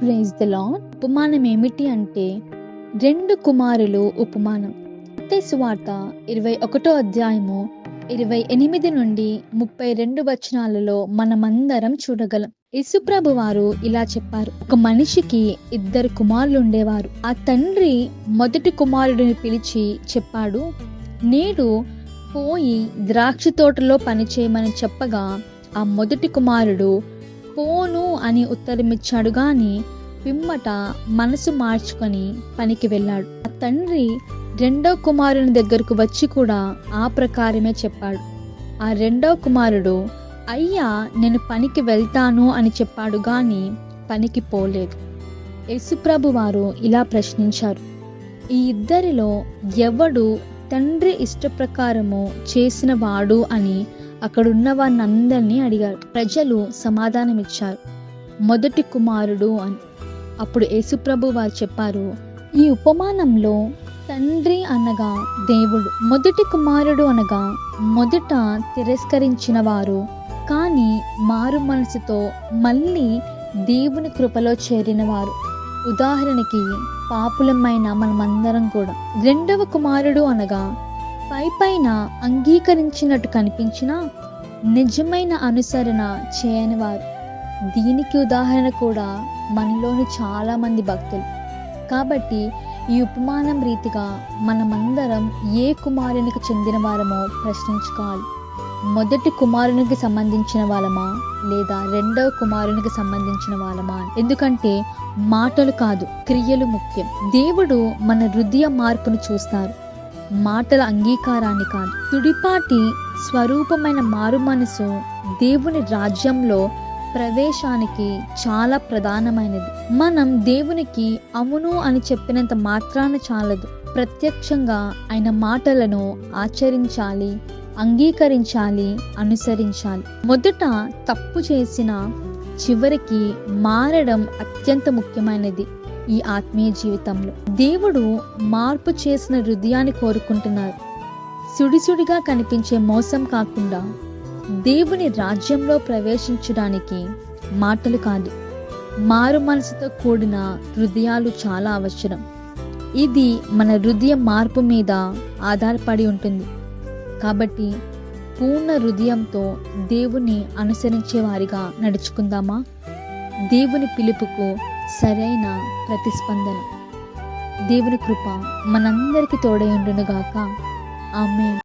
Praise the lord ఉపమానం ఏమిటి అంటే రెండు కుమారులు ఉపమానం. మత్తయి సువార్త ఇరవై ఒకటో అధ్యాయము ఇరవై ఎనిమిది నుండి ముప్పై రెండు వచనాలలో మనమందరం చూడగలం. యేసుప్రభు వారు ఇలా చెప్పారు. ఒక మనిషికి ఇద్దరు కుమారులు ఉండేవారు. ఆ తండ్రి మొదటి కుమారుడిని పిలిచి చెప్పాడు నేడు పోయి ద్రాక్ష తోటలో పనిచేయమని చెప్పగా ఆ మొదటి కుమారుడు పోను అని ఉత్తరమిచ్చాడు గాని పిమ్మట మనసు మార్చుకొని పనికి వెళ్ళాడు. ఆ తండ్రి రెండో కుమారుని దగ్గరకు వచ్చి కూడా ఆ ప్రకారమే చెప్పాడు. ఆ రెండో కుమారుడు అయ్యా నేను పనికి వెళ్తాను అని చెప్పాడు గాని పనికి పోలేదు. యేసుప్రభు వారు ఇలా ప్రశ్నించారు. ఈ ఇద్దరిలో ఎవడు తండ్రి ఇష్ట ప్రకారము చేసిన వాడు అని అక్కడున్న వారినందరినీ అడిగారు ప్రజలు సమాధానమిచ్చారు. మొదటి కుమారుడు అని. అప్పుడు యేసుప్రభు వారు చెప్పారు ఈ ఉపమానంలో తండ్రి అనగా దేవుడు మొదటి కుమారుడు అనగా మొదట తిరస్కరించిన వారు కానీ మారు మనసుతో మళ్ళీ దేవుని కృపలో చేరిన వారు ఉదాహరణకి పాపులమైన మనమందరం కూడా. రెండవ కుమారుడు అనగా పై పైన అంగీకరించినట్టు కనిపించినా నిజమైన అనుసరణ చేయని వారు. దీనికి ఉదాహరణ కూడా మనలోని చాలామంది భక్తులు. కాబట్టి ఈ ఉపమానం రీతిగా మనమందరం ఏ కుమారునికి చెందిన వారమో ప్రశ్నించుకోవాలి. మొదటి కుమారునికి సంబంధించిన వాళ్ళమా? లేదా రెండవ కుమారునికి సంబంధించిన వాళ్ళమా? ఎందుకంటే మాటలు కాదు క్రియలు ముఖ్యం. దేవుడు మన హృదయ మార్పును చూస్తారు. మాటల అంగీకారాన్ని కాదు. తుడిపాటి స్వరూపమైన మారు మనసు దేవుని రాజ్యంలో ప్రవేశానికి చాలా ప్రధానమైనది. మనం దేవునికి అవును అని చెప్పినంత మాత్రాన చాలదు. ప్రత్యక్షంగా ఆయన మాటలను ఆచరించాలి అంగీకరించాలి అనుసరించాలి. మొదట తప్పు చేసిన చివరికి మారడం అత్యంత ముఖ్యమైనది. ఈ ఆత్మీయ జీవితంలో. దేవుడు మార్పు చేసిన హృదయాన్ని కోరుకుంటున్నారు. సుడిసుడిగా కనిపించే మోసం కాకుండా దేవుని రాజ్యంలో ప్రవేశించడానికి మాటలు కాదు మారు మనసుతో కూడిన హృదయాలు చాలా అవసరం. ఇది మన హృదయ మార్పు మీద ఆధారపడి ఉంటుంది. కాబట్టి పూర్ణ హృదయంతో దేవుని అనుసరించే వారిగా నడుచుకుందామా? దేవుని పిలుపుకు సరైన ప్రతిస్పందన. దేవుని కృప మనందరికీ తోడై ఉండునుగాక. ఆమె